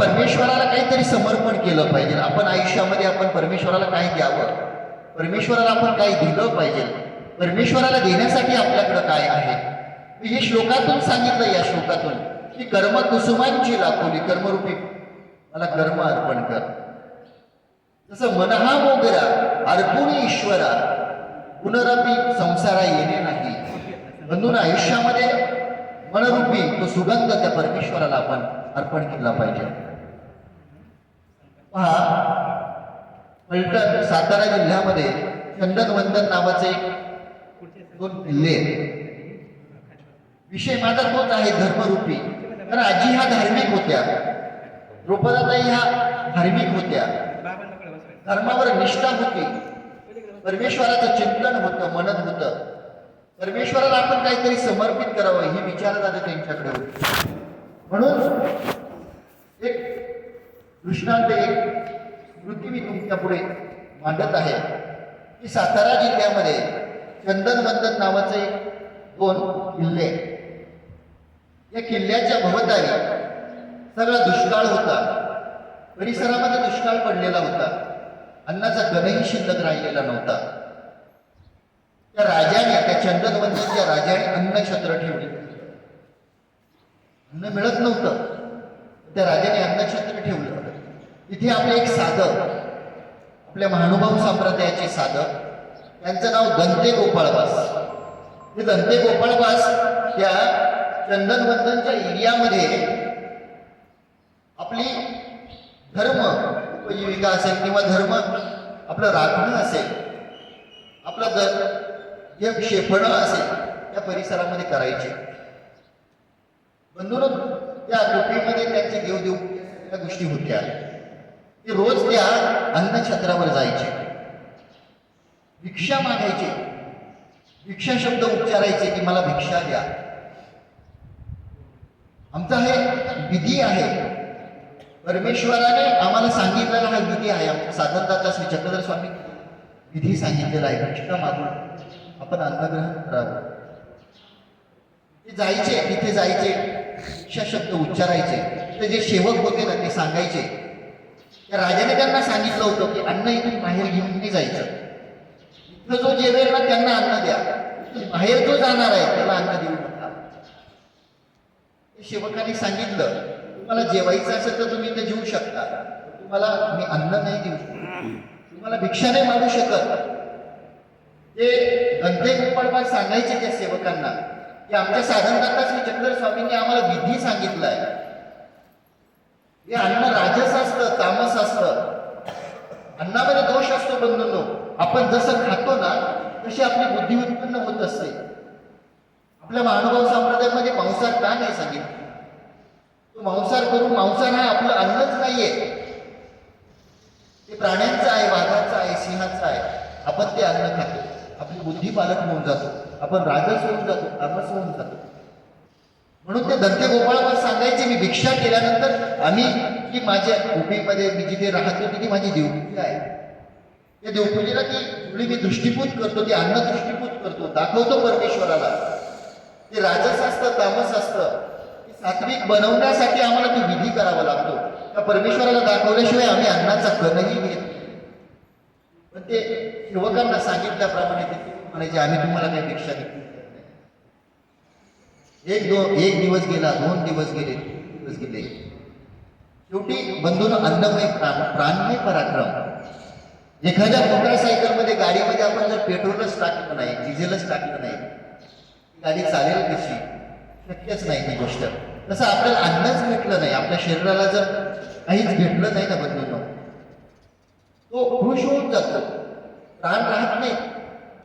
परमेश्वराला काहीतरी समर्पण केलं पाहिजे. आपण आयुष्यामध्ये आपण परमेश्वराला काय द्यावं? परमेश्वराला आपण काय दिलं पाहिजे? परमेश्वराला देण्यासाठी आपल्याकडं काय आहे? मी हे श्लोकातून सांगितलं या श्लोकातून की कर्म कुसुमांची लाखोली कर्मरूपी. मला कर्म अर्पण कर. तसं मनहा मोगरा अर्पुण ईश्वरा पुनरपी संसारा येणे नाही. म्हणून आयुष्यामध्ये मनरूपी तो सुगंध त्या परमेश्वराला आपण अर्पण केला पाहिजे. पहा. फलटण सातारा जिल्ह्यामध्ये चंदनवंदन नावाचे एक दोन किल्ले आहेत. विषय माझा तोच आहे धर्मरूपी. तर आजी ह्या धार्मिक होत्या. द्रौपदाताई ह्या धार्मिक होत्या. धर्मावर निष्ठा होती. परमेश्वराचं चिंतन होतं मनन होतं. परमेश्वराला आपण काहीतरी समर्पित करावं ही विचारधारा त्यांच्याकडे होती. म्हणून एक दृष्टांत पृथ्वी कृती तुमच्यापुढे मांडत आहे. की सातारा जिल्ह्यामध्ये चंदनवंदन नावाचे दोन किल्ले. आहेत. या किल्ल्याच्या भोवताली सगळा दुष्काळ होता. परिसरामध्ये दुष्काळ पडलेला होता. अन्नाचा गणही शिल्लक राहिलेला नव्हता. त्या राजाने त्या चंदनवंदनच्या राजाने अन्नछत्र ठेवले. अन्न मिळत नव्हतं. त्या राजाने अन्नछत्र ठेवलं. तिथे आपले एक साधक आपल्या महानुभाव संप्रदायाचे साधक त्यांचं नाव दंते गोपाळवास हे दंते गोपाळवास त्या चंदनवंदनच्या एरियामध्ये आपली धर्म उपजीविका असेल किंवा धर्म आपलं राखणं असेल आपलं जर जे क्षेपणं असेल त्या परिसरामध्ये करायचे. बंधून त्या टोपीमध्ये त्यांचे देवदेव त्या गोष्टी होत्या. ते रोज त्या अन्नछत्रावर जायचे. भिक्षा मागायचे. भिक्षा शब्द उच्चारायचे की मला भिक्षा द्या. आमचा हे विधी आहे. परमेश्वराने आम्हाला सांगितलेला हा विधी आहे. आमच्या साधनदाता श्री चक्रधर स्वामी विधी सांगितलेला आहे. भिक्षा मागून आपण अन्नग्रहण करावं. ते जायचे तिथे जायचे. भिक्षा शब्द उच्चारायचे. ते जे सेवक होते ना ते सांगायचे. त्या राजाने त्यांना सांगितलं होतं की अन्न इथून बाहेर घेऊन नाही जायचं. इथं जो जेवेल ना त्यांना अन्न द्या. बाहेर जो जाणार आहे त्याला अन्न देऊ नका. ते सेवकांनी सांगितलं तुम्हाला जेवायचं असेल तर तुम्ही इथे जेवू शकता. तुम्हाला मी अन्न नाही देऊ शकत. तुम्हाला भिक्षा नाही मागू शकत. ते गंधे गोपाळबाग सांगायचे त्या सेवकांना की आमच्या साधनदाता श्री चंद्र स्वामींनी आम्हाला विधी सांगितलाय. हे अन्न राजस असतं तामस असतं अन्नामध्ये दोष असतो बंधूंनो. आपण जसं खातो ना तशी आपली बुद्धी उत्पन्न होत असते. आपल्या महानुभाव संप्रदायामध्ये मांसाहार का नाही सांगितलं? तो मांसाहार करून मांसार हा आपलं अन्नच नाहीये. ते प्राण्यांचं आहे वाघाचं आहे सिंहाचं आहे. आपण ते अन्न खातो. आपली बुद्धी पालक होऊन जातो. आपण राजस होऊन जातो तामस होऊन जातो. म्हणून ते दंते गोपाळावर सांगायचे मी भिक्षा केल्यानंतर आम्ही की माझ्या उभीमध्ये मी जिथे राहतो तिथे माझी देवपूजा आहे. त्या देवपूजेला ती थोडी मी दृष्टीपूत करतो ती अन्न दृष्टीपूत करतो दाखवतो परमेश्वराला. ते राजस असतं तामस असतं ते सात्विक बनवण्यासाठी आम्हाला तो विधी करावा लागतो. त्या परमेश्वराला दाखवल्याशिवाय आम्ही अन्नाचा कणही घेत पण ते युवकांना सांगितल्याप्रमाणे ते म्हणायचे आम्ही तुम्हाला काही भिक्षा देतो एक दोन एक दिवस गेला दोन दिवस गेले तीन दिवस गेले. शेवटी बंधून अन्नमय प्राण प्राणमय पराक्रम. एखाद्या मोटरसायकलमध्ये गाडीमध्ये आपण जर पेट्रोलच टाकलं नाही डिझेलच टाकलं नाही गाडी चालेल कशी? शक्यच नाही ही गोष्ट. तसं आपल्याला अन्नच भेटलं नाही. आपल्या शरीराला जर काहीच भेटलं नाही ना बंधून. तो खुश होऊन जातो. प्राण राहत नाही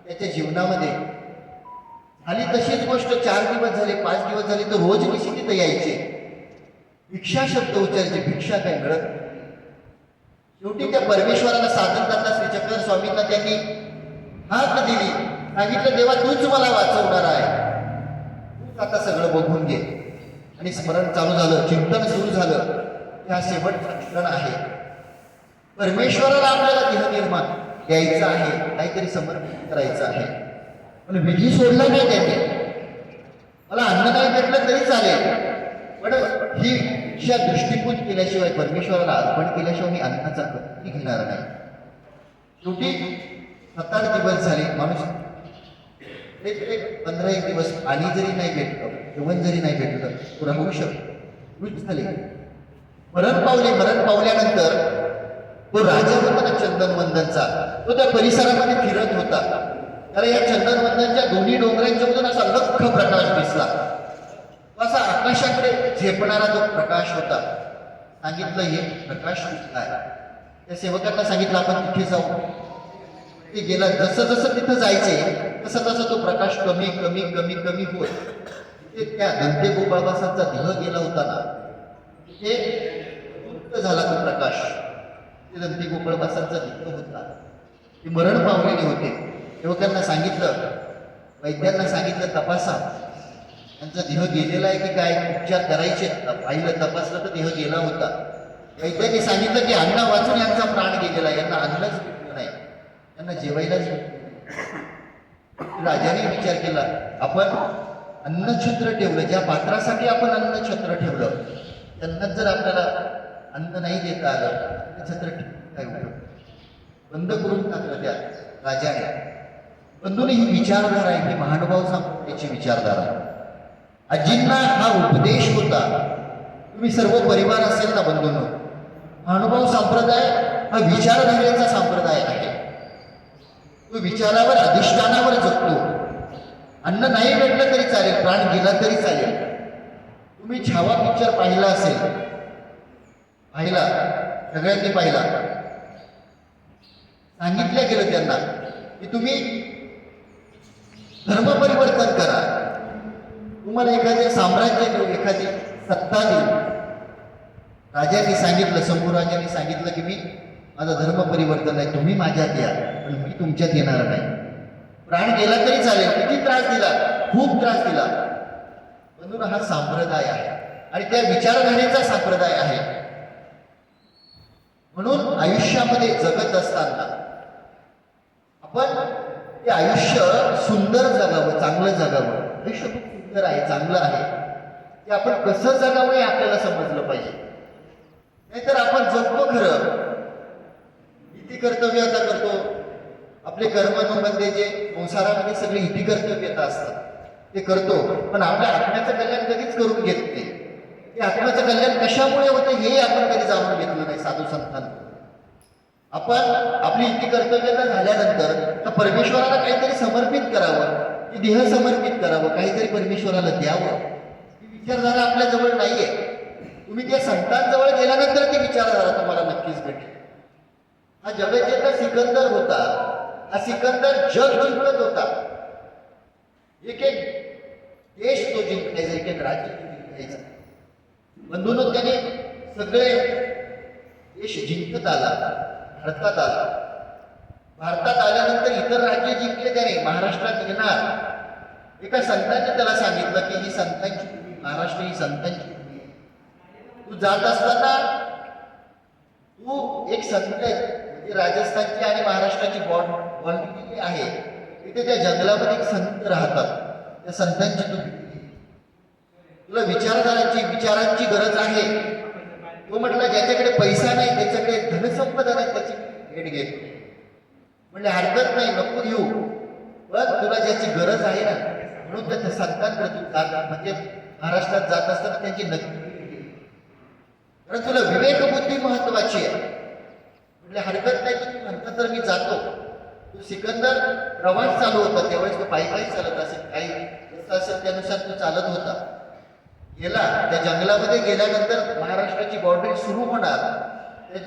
त्याच्या जीवनामध्ये. आणि तशीच गोष्ट चार दिवस झाले पाच दिवस झाले तर रोज कशी तिथं यायचे. भिक्षा शब्द उच्चारायचे भिक्षा काय मिळत शेवटी त्या परमेश्वराला साधन करता श्री चक्र स्वामींना त्यांनी हात दिली. सांगितलं देवा तूच मला वाचवणार आहे. तूच आता सगळं बघून घे. आणि स्मरण चालू झालं चिंतन सुरू झालं. हा शेवटचा क्षण आहे. परमेश्वराला आपल्याला देह निर्माण द्यायचं आहे काहीतरी समर्पित करायचं आहे. पण विधी सोडला नाही त्याने. मला अन्न काय भेटलं तरी चालेल. पण ही इच्छा दृष्टीपूत केल्याशिवाय परमेश्वराला अर्पण केल्याशिवाय मी अन्नाचा कधी घेणार नाही. शेवटी सात आठ दिवस झाले माणूस एक पंधरा एक दिवस पाणी जरी नाही भेटलं जेवण जरी नाही भेटलं तो राहू शकतो. मृत झाले. मरण पावले मरण पावल्यानंतर तो राजा होता ना चंदनवंदनचा तो त्या परिसरामध्ये फिरत होता. त्याला या चंदनवंदनच्या दोन्ही डोंगरांच्यामधून असा लख प्रकाश दिसला. असा आकाशाकडे झेपणारा जो प्रकाश होता सांगितलं हे प्रकाश काय त्या सेवकांना सांगितलं आपण तिथे जाऊ. ते गेला जसं जसं तिथं जायचे तसं तसं तो प्रकाश कमी कमी कमी कमी होत. ते त्या दंते गोपाळदासांचा देह गेला होता ना तिथे तृप्त झाला तो प्रकाश. ते दंते गोपाळदासांचा देह होता. ते मरण पावलेले होते. सेवकांना सांगितलं वैद्यांना सांगितलं तपासा. त्यांचा देह गेलेला आहे की काय? उपचार करायचे. पाहिलं तपासलं तर देह गेला होता. वैद्यांनी सांगितलं की अन्न वाचून यांचा प्राण गेलेला आहे. यांना अन्नच भेटलं नाही. त्यांना जेवायलाच राजाने विचार केला आपण अन्नछत्र ठेवलं. ज्या पात्रासाठी आपण अन्नछत्र ठेवलं त्यांनाच जर आपल्याला अन्न नाही देता आलं अन्नछत्र काय उपयोग? बंद करून टाकलं त्या राजाने. बंधूने ही विचारधारा आहे ही महानुभाव संप्रदायाची विचारधारा आजींना हा उपदेश होता तुम्ही सर्व परिवार असेल ना बंधून महानुभाव संप्रदाय हा विचारधारेचा संप्रदाय आहे. तो विचारावर अधिष्ठानावर जगतो. अन्न नाही भेटलं तरी चालेल प्राण गेला तरी चालेल. तुम्ही छावा पिक्चर पाहिला असेल पाहिला सगळ्यांनी पाहिला. सांगितलं गेलं त्यांना की तुम्ही धर्म परिवर्तन करा. तुम्हाला एखादे साम्राज्य देऊ एखादी सत्ता देऊ राजांनी सांगितलं शंभूराजांनी सांगितलं की मी माझं धर्म परिवर्तन आहे तुम्ही माझ्यात या पण मी तुमच्यात येणार नाही. प्राण गेला तरी चालेल. किती त्रास दिला? खूप त्रास दिला. म्हणून हा संप्रदाय आहे. आणि त्या विचारधारेचा संप्रदाय आहे. म्हणून आयुष्यामध्ये जगत असताना आपण ते आयुष्य सुंदर जगावं चांगलं जगावं. आयुष्य खूप सुंदर आहे चांगलं आहे. ते आपण कसं जगावं हे आपल्याला समजलं पाहिजे. नाहीतर आपण जगतो खरं. इति कर्तव्य आता करतो. आपले कर्मानुबंधे जे संसारामध्ये सगळे इति कर्तव्यता असतात ते करतो. पण आपल्या आत्म्याचं कल्याण कधीच करून घेत नाही. ते आत्म्याचं कल्याण कशामुळे होतं हे आपण कधी जाणून घेतलं नाही साधू संतांना. आपण आपली इतकी कर्तव्यता झाल्यानंतर तर परमेश्वराला काहीतरी समर्पित करावं की देह समर्पित करावं काहीतरी परमेश्वराला द्यावं. ही विचारधारा आपल्या जवळ नाहीये. तुम्ही त्या संतांजवळ गेल्यानंतर ती विचारधारा तुम्हाला नक्कीच भेटेल. हा जगज्जेता सिकंदर होता. हा सिकंदर जग जिंकत होता. एक एक देश तो जिंकायचा एक एक राज्य तो जिंकायचा. बंधून त्याने सगळे देश जिंकत आला. भारतात आला भारतात आल्यानंतर इतर राज्य जिंकले त्याने महाराष्ट्रात येणार. एका संतांनी त्याला सांगितलं की ही संतांची भूमी महाराष्ट्र ही संतांची भूमी तू जात असताना तू एक संत म्हणजे राजस्थानची आणि महाराष्ट्राची बॉन्ड बॉन्डिंग आहे. तिथे त्या जंगलामध्ये एक संत राहतात. त्या संतांची तू तुला विचारधाराची विचारांची गरज आहे. तो म्हटला ज्याच्याकडे पैसा नाही त्याच्याकडे धनसंपदा नाही त्याची भेट घे. म्हणजे हरकत नाही नको घेऊ. पण तुला ज्याची गरज आहे ना म्हणून त्या संतांकडे तू जात म्हणजे महाराष्ट्रात जात असताना त्यांची नक्की कारण तुला विवेक बुद्धी महत्वाची आहे. म्हणजे हरकत नाही की तू म्हणता तर मी जातो तू सिकंदर प्रवास चालू होता त्यावेळेस तो पायी पायी चालत असेल काही जसं असेल त्यानुसार तो चालत होता. गेला. त्या जंगलामध्ये गेल्यानंतर महाराष्ट्राची बाउंड्री सुरू होणार. त्या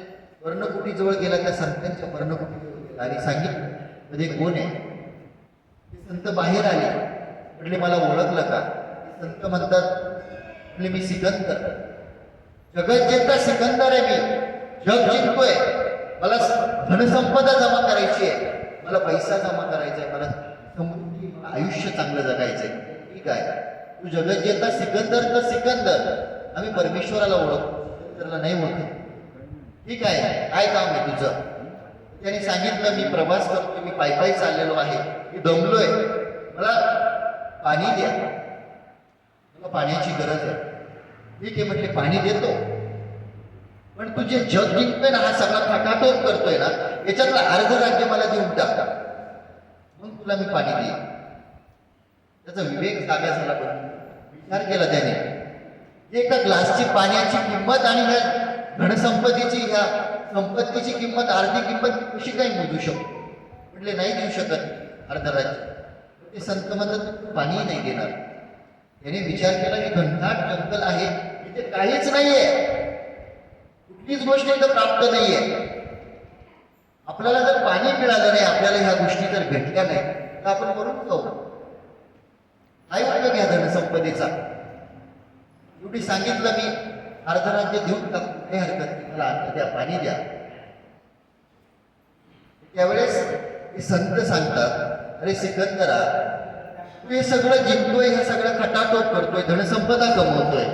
पर्णकुटीजवळ गेला त्या संतांच्या पर्णकुटीजवळ गेला. आणि सांगितलं म्हणजे कोण आहे? ते संत बाहेर आले. म्हटले मला ओळखलं का? संत म्हणतात. म्हटले मी सिकंदर. जगत सिकंदर आहे मी. जग जिंकतोय. मला धनसंपदा जमा करायची आहे. मला पैसा जमा करायचा आहे. मला समृद्धी आयुष्य चांगलं जगायचं आहे. ठीक आहे. तू जगत जिंकता सिकंदर तर सिकंदर. आम्ही परमेश्वराला ओळखतो. सिकंदरला नाही ओळखत ठीक आहे. काय काम आहे तुझं? त्याने सांगितलं मी प्रवास करतो मी पायी पायी चाललेलो आहे. मी दमलोय. मला पाणी द्या. मला पाण्याची गरज आहे. ठीक आहे म्हटले पाणी देतो. पण तू जे जग जिंकतोय ना हा सगळा थकाटोप करतोय ना याच्यातलं अर्ध राज्य मला देऊन टाक. मग तुला मी पाणी देईन. त्याचा विवेक जागा झाला पण. विचार केला त्याने. एका ग्लासची पाण्याची किंमत आणि ह्या धनसंपत्तीची ह्या संपत्तीची किंमत अर्धी किंमत कशी काही मोजू शकतो म्हटले नाही देऊ शकत अर्ध राज्य ते संत म्हणतात पाणी नाही देणार. त्याने विचार केला की घनदाट जंगल आहे. इथे काहीच नाहीये. कुठलीच गोष्ट इथं प्राप्त नाहीये. आपल्याला जर पाणी मिळालं नाही आपल्याला ह्या गोष्टी जर भेटल्या नाही तर आपण करून जाऊ. काय उपयोग घ्या धनसंपदेचा एवढी सांगितलं मी अर्धराज्य देऊन टाकतो काही हरकत नाही. मला अन्न द्या पाणी द्या. त्यावेळेस हे संत सांगतात अरे सिकंदरा तू हे सगळं जिंकतोय हे सगळं खटाटोप करतोय धनसंपदा कमवतोय.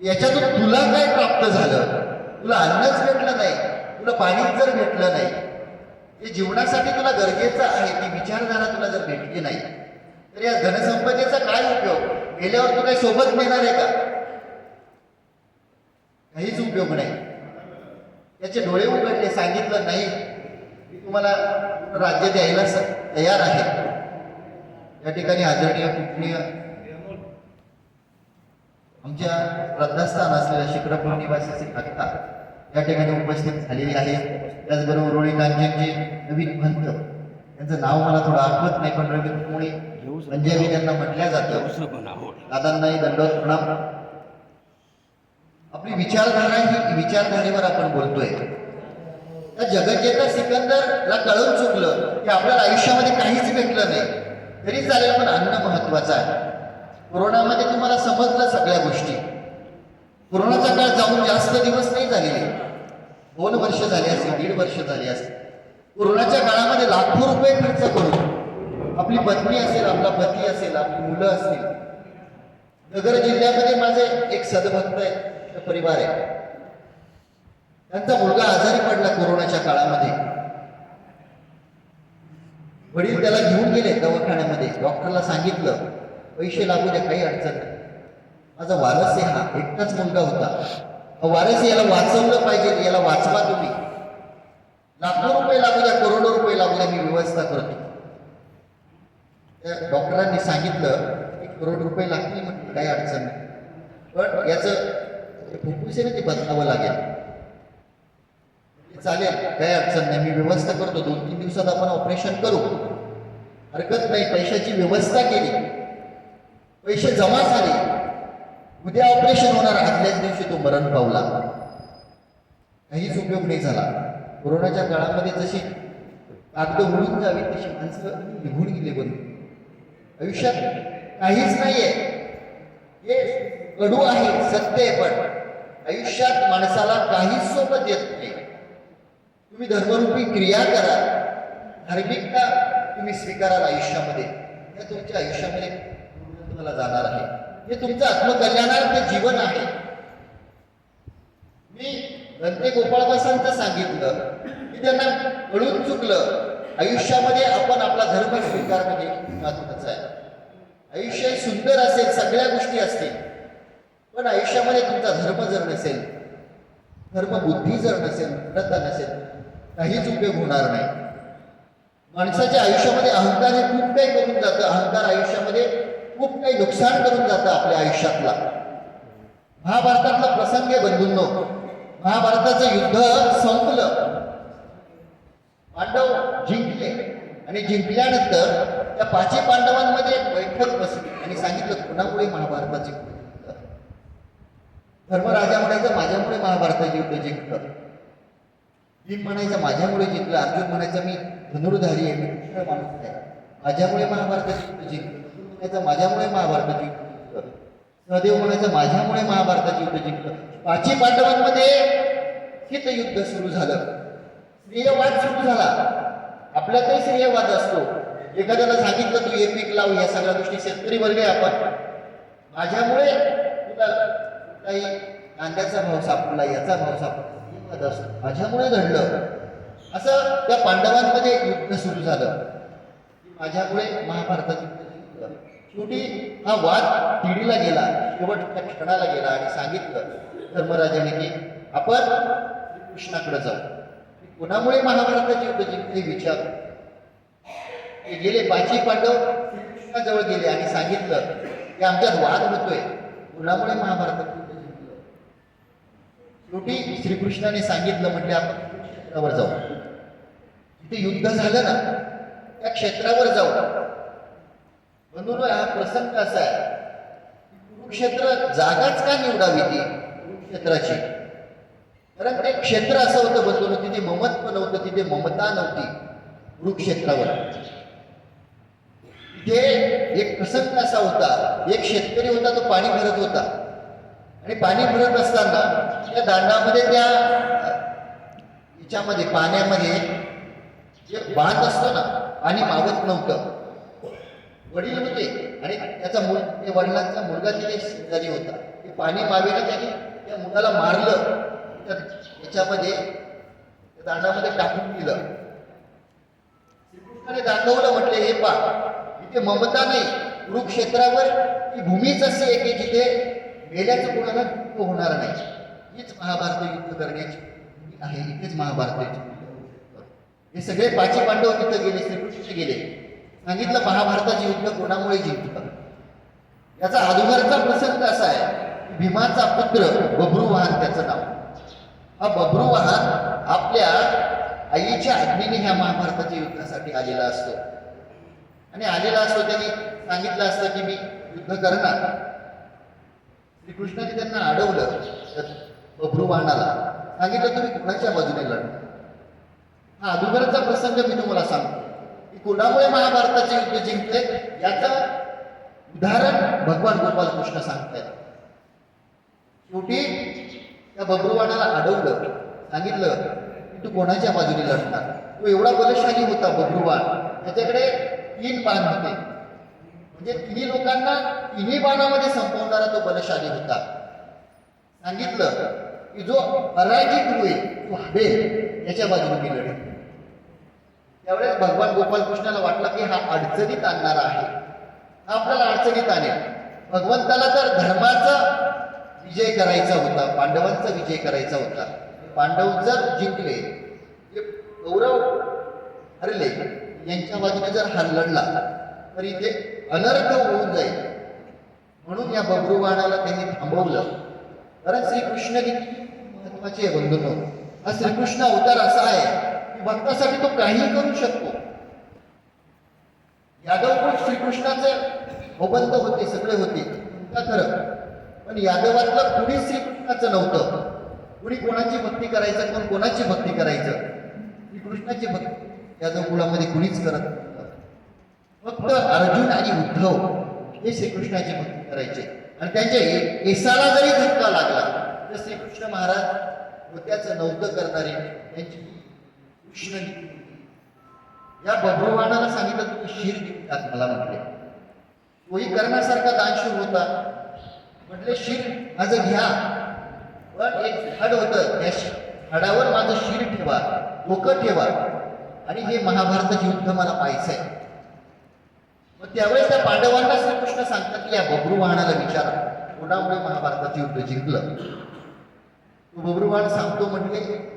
याच्यातून तुला काय प्राप्त झालं? तुला अन्नच भेटलं नाही. तुला पाणीच जर भेटलं नाही. हे जीवनासाठी तुला गरजेचं आहे ती विचारधारा तुला जर भेटली नाही तर या धनसंपदेचा काय उपयोग? गेल्यावर तू काही सोबत मिळणार आहे का? काहीच उपयोग नाही. त्याचे डोळे उघडले सांगितलं नाही. मी तुम्हाला राज्य द्यायला तयार आहे. या ठिकाणी आदरणीय कुटणीय आमच्या श्रद्धास्थान असलेल्या शिक्रपूर भक्ता या ठिकाणी उपस्थित झालेली आहे त्याचबरोबर रोळी कांचनचे नवीन भंत त्यांचं नाव मला थोडं आठवत नाही पण रवी म्हणजे मी त्यांना म्हटल्या जातं. दादांनाही दंडवत प्रणाम. आपली विचारधारा ही विचारधारेवर आपण बोलतोय. त्या जगज्जेता सिकंदरला कळून चुकलं की आपल्याला आयुष्यामध्ये काहीच भेटलं नाही. तरी चालेल पण अन्न महत्वाचं आहे. कोरोनामध्ये तुम्हाला समजलं सगळ्या गोष्टी. कोरोनाचा काळ जाऊन जास्त दिवस नाही झालेले. दोन वर्ष झाले असतील दीड वर्ष झाले असतील. कोरोनाच्या काळामध्ये लाखो रुपये खर्च करून आपली पत्नी असेल आपला पती असेल आपली मुलं असतील नगर जिल्ह्यामध्ये माझे एक सदभक्त आहे परिवार आहे. त्यांचा मुलगा आजारी पडला कोरोनाच्या काळामध्ये. वडील त्याला घेऊन गेले दवाखान्यामध्ये. डॉक्टरला सांगितलं पैसे लागू द्या काही अडचण नाही. माझा वारस आहे हा एकटाच मुलगा होता. वारस याला वाचवलं पाहिजे याला वाचवा तुम्ही. लाखो रुपये लागू द्या करोडो रुपये लागू द्या मी व्यवस्था करतो. त्या डॉक्टरांनी सांगितलं की करोड रुपये लागतील म्हटलं काही अडचण नाही. पण याचं फुफ्फुसेने ते बदलावं लागेल. चालेल काही अडचण नाही मी व्यवस्था करतो. दोन तीन दिवसात आपण ऑपरेशन करू. हरकत नाही पैशाची व्यवस्था केली. पैसे जमा झाले. उद्या ऑपरेशन होणार आदल्याच दिवशी तो मरण पावला. काहीच उपयोग नाही झाला. कोरोनाच्या काळामध्ये जशी कागद उडून जावी तशी माणसं निघून गेले बंद आयुष्यात काहीच नाहीये. हे कडू आहे सत्य आहे पण आयुष्यात माणसाला काहीच सोबत येत नाही. तुम्ही धर्मरूपी क्रिया करा. धार्मिकता तुम्ही स्वीकाराल आयुष्यामध्ये. हे तुमच्या आयुष्यामध्ये तुम्हाला जाणार आहे. हे तुमचं आत्मकल्याणार्थ जीवन आहे. नंतर गंते गोपाळबासांचं सांगितलं की त्यांना कळून चुकलं आयुष्यामध्ये आपण आपला धर्म स्वीकार म्हणजे हे महत्वाचं आहे. आयुष्य हे सुंदर असेल सगळ्या गोष्टी असतील. पण आयुष्यामध्ये तुमचा धर्म जर नसेल धर्मबुद्धी जर नसेल दृढता नसेल काहीच उपयोग होणार नाही. माणसाच्या आयुष्यामध्ये अहंकार हे खूप काही करून जातं. अहंकार आयुष्यामध्ये खूप काही नुकसान करून जातं आपल्या आयुष्यातला. महाभारतातला प्रसंग आहे बंधूंनो महाभारताचं युद्ध संपलं. पांडव जिंकले. आणि जिंकल्यानंतर त्या पाचही पांडवांमध्ये एक बैठक बसली. आणि सांगितलं कुणामुळे महाभारताचे धर्मराजा म्हणायचं माझ्यामुळे महाभारताचे युद्ध जिंकलं. भीम म्हणायचं माझ्यामुळे जिंकलं. अर्जुन म्हणायचं मी धनुर्धारी आहे मी कृष्ण माणूस आहे माझ्यामुळे महाभारताचे युद्ध जिंकलं. म्हणायचं माझ्यामुळे महाभारताचे युद्ध सहदेव म्हणायचं माझ्यामुळे महाभारताचे युद्ध जिंकलं. पाचही पांडवांमध्ये हित युद्ध सुरू झालं. श्रेयवाद सुरू झाला. आपल्यातही श्रेयवाद असतो. एखाद्याला सांगितलं तू हे पीक लाव या सगळ्या गोष्टी शेतकरी वर्ग आहे आपण. माझ्यामुळे तुला काही कांद्याचा भाव सापडला याचा भाव सापडला असतो. माझ्यामुळे घडलं. असं त्या पांडवांमध्ये युद्ध सुरू झालं. माझ्यामुळे महाभारतात युद्ध शेवटी हा वाद पिढीला गेला शेवटच्या क्षणाला गेला आणि सांगितलं धर्मराजाने की आपण कृष्णाकडे जाऊ. कोणामुळे महाभारताची युद्ध जिंकले विचार. ते गेले पाचही पांडव कृष्णाजवळ गेले आणि सांगितलं की आमच्यात वाद होतोय. कुणामुळे महाभारतात युद्ध जिंकलं? शेवटी श्रीकृष्णाने सांगितलं म्हणजे आपण क्षेत्रावर जाऊ. तिथे युद्ध झालं ना त्या क्षेत्रावर जाऊ. म्हणून हा प्रसंग असा आहे कुरुक्षेत्र जागाच का निवडावी ती कुरुक्षेत्राची? कारण ते क्षेत्र असं होतं बंधून तिथे ममत्व नव्हतं तिथे ममता नव्हती कुरुक्षेत्रावर. तिथे एक प्रसंग असा होता एक शेतकरी होता तो पाणी भरत होता. आणि पाणी भरत असताना त्या दांडामध्ये त्या हिच्यामध्ये पाण्यामध्ये जे बांध असतो ना पाणी मावत नव्हतं. वडील होते आणि त्याचा मुल वडिलांचा मुलगा तिथे शेजारी होता. ते पाणी मावेला त्याने त्या मुलाला मारलं. तर त्याच्यामध्ये त्या दांडामध्ये टाकून दिलं. श्रीकृष्णाने दाखवलं म्हटले हे पा इथे ममता नाही. कुरुक्षेत्रावर ही भूमीच अशी आहे की जिथे मेल्याचं कोणाला दुःख होणार नाही. हीच महाभारत युद्ध करण्याची आहे. इथेच महाभारताची हे सगळे पाची पांडव तिथं गेले श्रीकृष्ण गेले. सांगितलं महाभारताचे युद्ध कोणामुळे जिंकलं? याचा अधोघरचा प्रसंग असा आहे भीमाचा पुत्र बब्रुवाहन त्याचं नाव. हा बब्रुवाहन आपल्या आईच्या अग्नीने ह्या महाभारताच्या युद्धासाठी आलेला असतो. आणि आलेला असतो त्यांनी सांगितलं असतं की मी युद्ध करणार. श्रीकृष्णाने त्यांना अडवलं बब्रुवाहनाला सांगितलं तुम्ही कुणाच्या बाजूने लढणार? हा अगोदरचा प्रसंग मी तुम्हाला सांगतो. की कोणामुळे महाभारताचे युद्ध जिंकले? याचं उदाहरण भगवान गोपाल कृष्ण सांगतायत. शेवटी त्या बब्रुवाणाला अडवलं सांगितलं की तू कोणाच्या बाजूने लढणार? तो एवढा बलशाली होता बब्रुवाण त्याच्याकडे तीन बाण होते. म्हणजे तिन्ही लोकांना तिन्ही बाणामध्ये संपवणारा तो बलशाली होता. सांगितलं की जो पराजित होईल तो हवेल याच्या बाजूने मी लढेल. त्यावेळेस भगवान गोपालकृष्णाला वाटला वाटलं की हा अडचणीत आणणारा आहे. हा आपल्याला अडचणीत आणेल. भगवंताला तर धर्माचा विजय करायचा होता पांडवांचा विजय करायचा होता. पांडव जर जिंकले ते कौरव हरले यांच्या बाजूने जर हा लढला तर इथे अनर्थ होऊन जाईल. म्हणून या बब्रुवाणाला त्यांनी थांबवलं. कारण श्रीकृष्ण किती महत्त्वाचे आहे हा श्रीकृष्ण अवतार असा आहे भक्तासाठी तो काही करू शकतो. यादव श्रीकृष्णाचे होबंद होते सगळे होते. का खरं. पण यादवातलं कुणी श्रीकृष्णाचं नव्हतं? कुणी कोणाची भक्ती करायचं कोण कोणाची भक्ती करायचं? श्रीकृष्णाची भक्ती. यादव कुळामध्ये कुणीच करत नव्हतं. फक्त अर्जुन आणि उद्धव हे श्रीकृष्णाची भक्ती करायचे. आणि त्यांच्या ए- केसाला जरी धक्का लागला तर श्रीकृष्ण महाराज होत्याचं नव्हतं करणारे. त्यांची कृष्ण या बभ्रवाणाला सांगितलं तू शिर देऊन मला म्हटले. तोही करण्यासारखा दानशूर होता. म्हटले शिर माझं घ्या. पण एक झाड होतं त्या झाडावर माझं शिर ठेवा डोकं ठेवा. आणि हे महाभारताचे युद्ध मला पाहायचंय. मग त्यावेळेस त्या पांडवांना श्रीकृष्ण सांगतात की या बभ्रुवाहनाला विचारा. कोणामुळे महाभारताचे युद्ध जिंकलं. तो बभ्रुवाहन सांगतो म्हणजे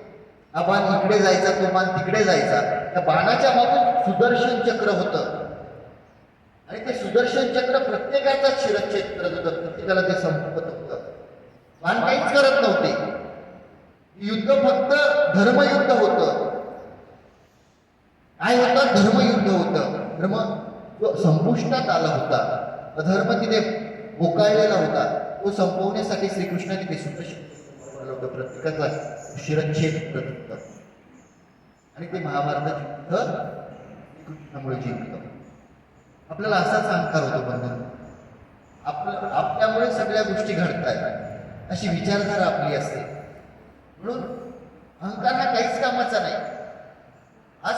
हा बाण इकडे जायचा तो बाण तिकडे जायचा. त्या बाणाच्या मागून सुदर्शन चक्र होतं. आणि ते सुदर्शन चक्र प्रत्येकाचा शिरच्छेद करत होतं. प्रत्येकाला ते संपत होतं. बाण काहीच करत नव्हते. युद्ध फक्त धर्मयुद्ध होतं. काय होतं? धर्मयुद्ध होतं. धर्म जो संपुष्टात आला होता अधर्म तिथे बोकाळलेला होता. तो संपवण्यासाठी श्रीकृष्णाने ते सुदर्शन चक्र बनवलं प्रत्येकाचा शिरच्छेद करत होतं. आणि ते महाभारत युद्ध कृष्णामुळे जिंकलं. आपल्याला असाच अहंकार होतो बंधन आपलं आपल्यामुळे सगळ्या गोष्टी घडतायत. अशी विचारधारा आपली असते. म्हणून अहंकार हा काहीच कामाचा नाही. आज